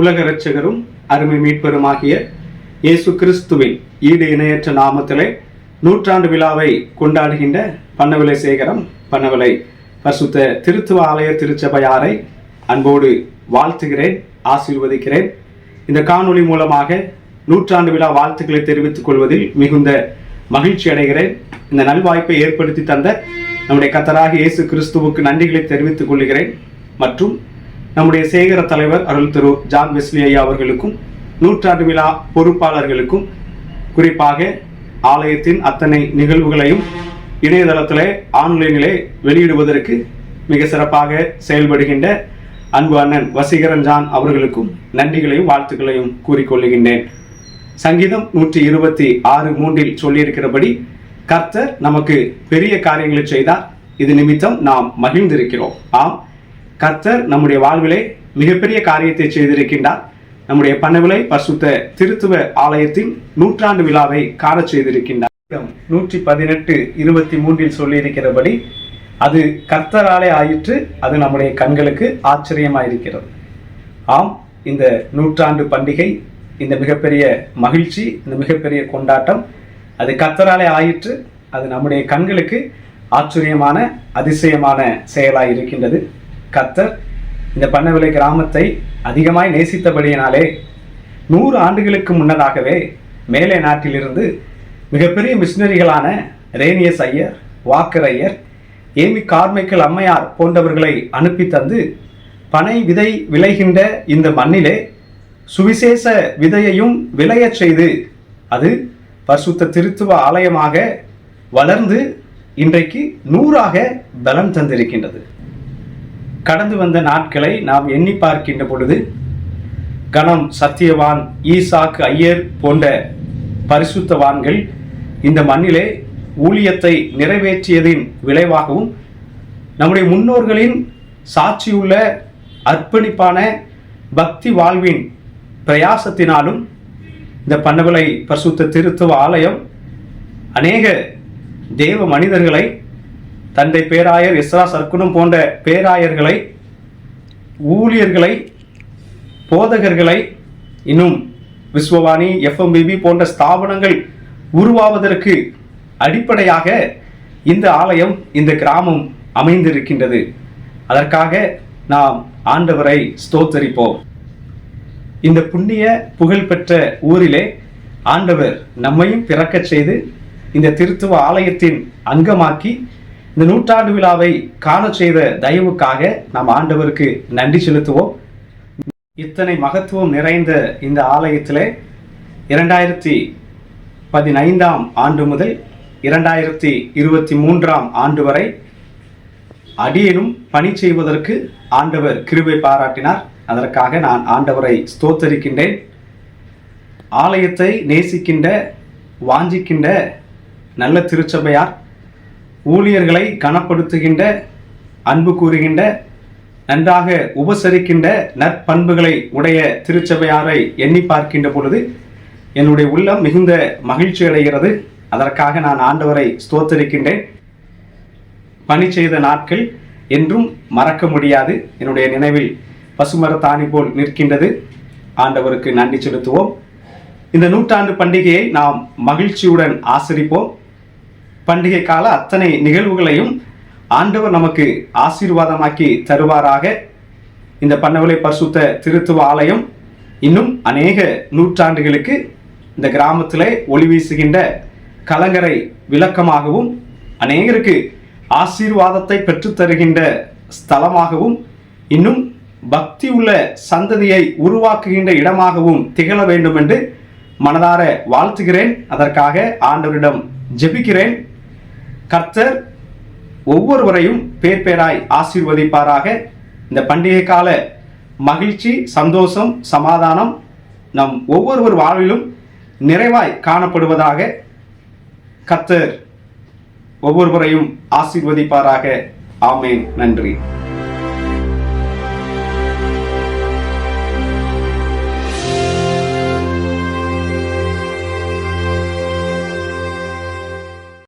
உலக இரட்சகரும் அருமை மீட்பெருமாகிய இயேசு கிறிஸ்துவின் ஈடு இணையற்ற நாமத்திலே நூற்றாண்டு விழாவை கொண்டாடுகின்ற பன்னவிலை சேகரம் பன்னவிலை பரிசுத்த திருத்துவ ஆலய திருச்சபையாரை அன்போடு வாழ்த்துகிறேன் ஆசீர்வதிக்கிறேன். இந்த காணொளி மூலமாக நூற்றாண்டு விழா வாழ்த்துக்களை தெரிவித்துக் கொள்வதில் மிகுந்த மகிழ்ச்சி அடைகிறேன். இந்த நல்வாய்ப்பை ஏற்படுத்தி தந்த நம்முடைய கத்தராக இயேசு கிறிஸ்துவுக்கு நன்றிகளை தெரிவித்துக் கொள்கிறேன். மற்றும் நம்முடைய சேகர தலைவர் அருள் திரு ஜான் வெஸ்லி ஐயா அவர்களுக்கும் நூற்றாண்டு விழா பொறுப்பாளர்களுக்கும் குறிப்பாக ஆலயத்தின் அத்தனை நிகழ்வுகளையும் இணையதளத்திலே ஆன்லைனிலே வெளியிடுவதற்கு மிக சிறப்பாக செயல்படுகின்ற அன்பு அண்ணன் வசீகரன் ஜான் அவர்களுக்கும் நன்றிகளையும் வாழ்த்துக்களையும் கூறிக்கொள்ளுகின்றேன் சங்கீதம் நூற்றி இருபத்தி ஆறு மூன்றில் சொல்லியிருக்கிறபடி கர்த்தர் நமக்கு பெரிய காரியங்களை செய்தார். இது நிமித்தம் நாம் மகிழ்ந்திருக்கிறோம். ஆம். கர்த்தர் நம்முடைய வாழ்விலே மிகப்பெரிய காரியத்தை செய்திருக்கின்றார். நம்முடைய பணவிலை பசுத்த திருத்துவ ஆலயத்தின் நூற்றாண்டு விழாவை காணச் செய்திருக்கின்றார். நூற்றி பதினெட்டு இருபத்தி மூன்றில் சொல்லியிருக்கிறபடி அது கர்த்தராலே ஆயிற்று அது நம்முடைய கண்களுக்கு ஆச்சரியமாயிருக்கிறது. ஆம் இந்த நூற்றாண்டு பண்டிகை இந்த மிகப்பெரிய மகிழ்ச்சி இந்த மிகப்பெரிய கொண்டாட்டம் அது கர்த்தராலே ஆயிற்று அது நம்முடைய கண்களுக்கு ஆச்சரியமான அதிசயமான செயலாக இருக்கின்றது கத்தர் இந்த பண்ணவிலை கிராமத்தை அதிகமாய் நேசித்தபடியினாலே நூறு ஆண்டுகளுக்கு முன்னதாகவே மேலே நாட்டிலிருந்து மிகப்பெரிய மிஷினரிகளான Rhenius Iyer Walker Iyer Amy Carmichael அம்மையார் போன்றவர்களை அனுப்பி தந்து பனை விதை விளைகின்ற இந்த மண்ணிலே சுவிசேஷ விதையையும் விளையச் செய்து அது பரிசுத்த திருத்துவ ஆலயமாக வளர்ந்து இன்றைக்கு நூறாக பலம் தந்திருக்கின்றது. கடந்து வந்த நாட்களை நாம் எண்ணி பார்க்கின்ற பொழுது கணம் சத்தியவான் ஈசாக்கு ஐயர் போன்ற பரிசுத்தவான்கள் இந்த மண்ணிலே ஊழியத்தை நிறைவேற்றியதின் விளைவாகவும் நம்முடைய முன்னோர்களின் சாட்சியுள்ள அர்ப்பணிப்பான பக்தி வாழ்வின் பிரயாசத்தினாலும் இந்த பண்ணவிலை பரிசுத்த திருத்துவ ஆலயம் அநேக தேவ மனிதர்களை தந்தை பேராயர் இஸ்ரா சர்க்குனம் போன்ற பேராயர்களை ஊழியர்களை போதகர்களை இன்னும் விஸ்வவாணி எஃப்எம்பிபி போன்ற ஸ்தாபனங்கள் உருவாவதற்கு அடிப்படையாக இந்த ஆலயம் இந்த கிராமம் அமைந்திருக்கின்றது. அதற்காக நாம் ஆண்டவரை ஸ்தோத்தரிப்போம். இந்த புண்ணிய புகழ்பெற்ற ஊரிலே ஆண்டவர் நம்மையும் பிறக்கச் செய்து இந்த திருத்துவ ஆலயத்தின் அங்கமாக்கி இந்த நூற்றாண்டு விழாவை காண செய்த தயவுக்காக நாம் ஆண்டவருக்கு நன்றி செலுத்துவோம். இத்தனை மகத்துவம் நிறைந்த இந்த ஆலயத்திலே இரண்டாயிரத்தி பதினைந்தாம் ஆண்டு முதல் இரண்டாயிரத்தி இருபத்தி மூன்றாம் ஆண்டு வரை அடியேனும் பணி செய்வதற்கு ஆண்டவர் கிருபை பாராட்டினார். அதற்காக நான் ஆண்டவரை ஸ்தோத்தரிக்கின்றேன். ஆலயத்தை நேசிக்கின்ற வாஞ்சிக்கின்ற நல்ல திருச்சபையார் ஊழியர்களை கனப்படுத்துகின்ற அன்பு கூறுகின்ற நன்றாக உபசரிக்கின்ற நற்பண்புகளை உடைய திருச்சபையாரை எண்ணி பார்க்கின்ற பொழுது என்னுடைய உள்ளம் மிகுந்த மகிழ்ச்சி அடைகிறது. அதற்காக நான் ஆண்டவரை ஸ்தோத்தரிக்கின்றேன். பணி செய்த நாட்கள் என்றும் மறக்க முடியாது. என்னுடைய நினைவில் பசுமரத்தாணி போல் நிற்கின்றது. ஆண்டவருக்கு நன்றி செலுத்துவோம். இந்த நூற்றாண்டு பண்டிகையை நாம் மகிழ்ச்சியுடன் ஆசரிப்போம். பண்டிகை கால அத்தனை நிகழ்வுகளையும் ஆண்டவர் நமக்கு ஆசீர்வாதமாக்கி தருவாராக. இந்த பண்ணவிலை பரிசுத்த திருத்துவ ஆலயம் இன்னும் அநேக நூற்றாண்டுகளுக்கு இந்த கிராமத்தில் ஒளி வீசுகின்ற கலங்கரை விளக்கமாகவும் அநேகருக்கு ஆசீர்வாதத்தை பெற்றுத்தருகின்ற ஸ்தலமாகவும் இன்னும் பக்தி உள்ள சந்ததியை உருவாக்குகின்ற இடமாகவும் திகழ வேண்டும் என்று மனதார வாழ்த்துகிறேன். அதற்காக ஆண்டவரிடம் ஜெபிக்கிறேன். கர்த்தர் ஒவ்வொருவரையும் பேர் பேராய் ஆசீர்வதிப்பாராக. இந்த பண்டிகை கால மகிழ்ச்சி சந்தோஷம் சமாதானம் நம் ஒவ்வொருவர் வாழ்விலும் நிறைவாய் காணப்படுவதாக கர்த்தர் ஒவ்வொருவரையும் ஆசீர்வதிப்பாராக. ஆமேன். நன்றி.